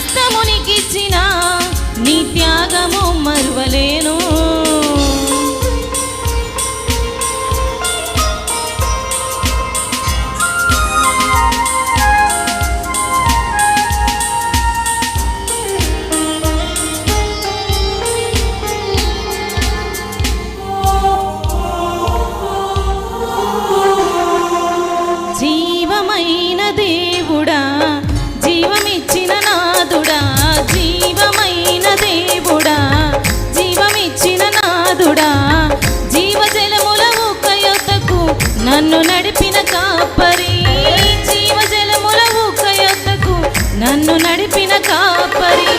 సమస్తమునికిచ్చిన నీ త్యాగము మరువలేను. జీవమైన దేవుడా నన్ను నడిపిన కాపరి జీవజలముల ఊకయొద్దకు నన్ను నడిపిన కాపరి.